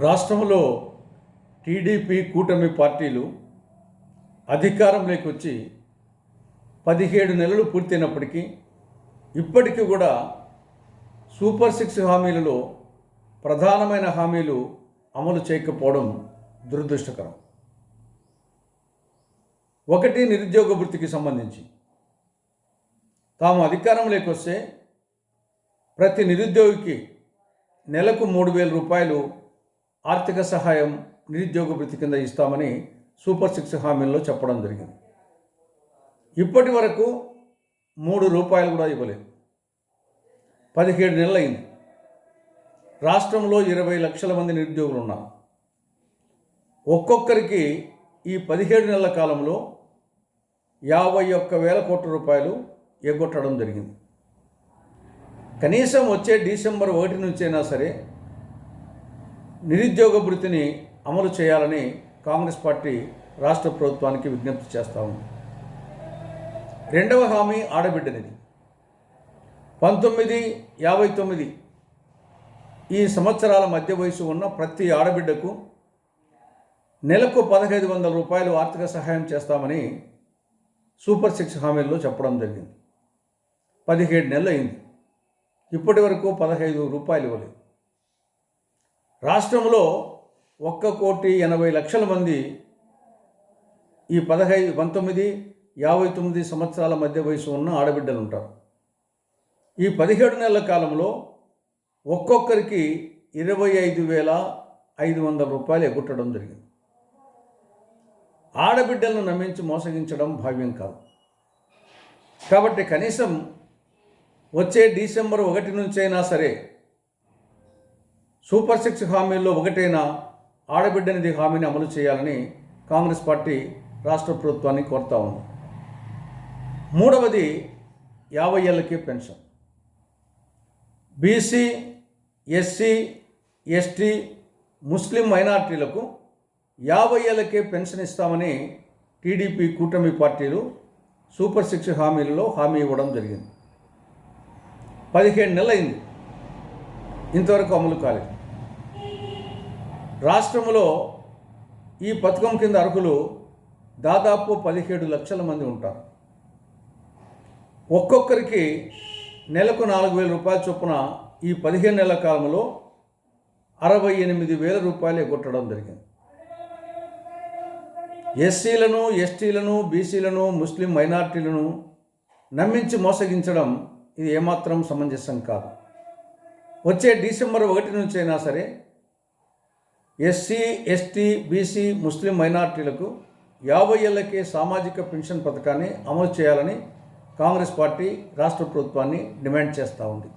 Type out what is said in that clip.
రాష్ట్రంలో టీడీపీ కూటమి పార్టీలు అధికారంలోకి వచ్చి పదిహేడు నెలలు పూర్తయినప్పటికీ ఇప్పటికీ కూడా సూపర్ సిక్స్ హామీలలో ప్రధానమైన హామీలు అమలు చేయకపోవడం దురదృష్టకరం. ఒకటి నిరుద్యోగ వృత్తికి సంబంధించి. తాము అధికారంలోకి వస్తే ప్రతి నిరుద్యోగికి నెలకు మూడు వేల రూపాయలు ఆర్థిక సహాయం నిరుద్యోగ వృత్తి కింద ఇస్తామని సూపర్ సిక్స్ హామీల్లో చెప్పడం జరిగింది. ఇప్పటి వరకు మూడు రూపాయలు కూడా ఇవ్వలేదు. పదిహేడు నెలలు అయింది రాష్ట్రంలో ఇరవై లక్షల మంది నిరుద్యోగులు ఉన్నారు. ఒక్కొక్కరికి ఈ పదిహేడు నెలల కాలంలో యాభై ఒక్క వేల కోట్ల రూపాయలు ఎగ్గొట్టడం జరిగింది. కనీసం వచ్చే డిసెంబర్ ఒకటి నుంచైనా సరే నిరుద్యోగ భృతిని అమలు చేయాలని కాంగ్రెస్ పార్టీ రాష్ట్ర ప్రభుత్వానికి విజ్ఞప్తి చేస్తా ఉంది. రెండవ హామీ ఆడబిడ్డనిది. పంతొమ్మిది యాభై తొమ్మిది ఈ సంవత్సరాల మధ్య వయసు ఉన్న ప్రతి ఆడబిడ్డకు నెలకు పదహైదు వందల రూపాయలు ఆర్థిక సహాయం చేస్తామని సూపర్ సిక్స్ హామీల్లో చెప్పడం జరిగింది. పదిహేడు నెలలు అయింది ఇప్పటి వరకు పదహైదు రూపాయలు ఇవ్వలేదు. రాష్ట్రంలో ఒక్క కోటి ఎనభై లక్షల మంది ఈ పదహైదు పంతొమ్మిది యాభై తొమ్మిది సంవత్సరాల మధ్య వయసు ఉన్న ఆడబిడ్డలు ఉంటారు ఈ పదిహేడు నెలల కాలంలో ఒక్కొక్కరికి ఇరవై ఐదు వేల ఐదు వందల రూపాయలు ఎగ్గొట్టడం జరిగింది. ఆడబిడ్డలను నమ్మించి మోసగించడం భావ్యం కాదు. కాబట్టి కనీసం వచ్చే డిసెంబర్ ఒకటి నుంచైనా సరే సూపర్ సిక్స్ హామీల్లో ఒకటైన ఆడబిడ్డనిది హామీని అమలు చేయాలని కాంగ్రెస్ పార్టీ రాష్ట్ర ప్రభుత్వాన్ని కోరుతా ఉంది. మూడవది యాభై ఏళ్ళకి పెన్షన్. బీసీ ఎస్సీ ఎస్టీ ముస్లిం మైనార్టీలకు యాభై ఏళ్ళకే పెన్షన్ ఇస్తామని టీడీపీ కూటమి పార్టీలు సూపర్ సిక్స్ హామీలలో హామీ ఇవ్వడం జరిగింది. పదిహేడు నెలలైంది. ఇంతవరకు అమలు కాలేదు. రాష్ట్రంలో ఈ పథకం కింద అర్హులు దాదాపు పదిహేడు లక్షల మంది ఉంటారు. ఒక్కొక్కరికి నెలకు నాలుగు వేల రూపాయల చొప్పున ఈ పదిహేను నెలల కాలంలో అరవై ఎనిమిది వేల రూపాయలు ఎగ్గొట్టడం జరిగింది. ఎస్సీలను ఎస్టీలను బీసీలను ముస్లిం మైనార్టీలను నమ్మించి మోసగించడం ఇది ఏమాత్రం సమంజసం కాదు. వచ్చే డిసెంబర్ ఒకటి నుంచి అయినా సరే ఎస్సీ ఎస్టీ బీసీ ముస్లిం మైనార్టీలకు యాభై ఏళ్ళకే సామాజిక పెన్షన్ పథకాన్ని అమలు చేయాలని కాంగ్రెస్ పార్టీ రాష్ట్ర ప్రభుత్వాన్ని డిమాండ్ చేస్తూ ఉంది.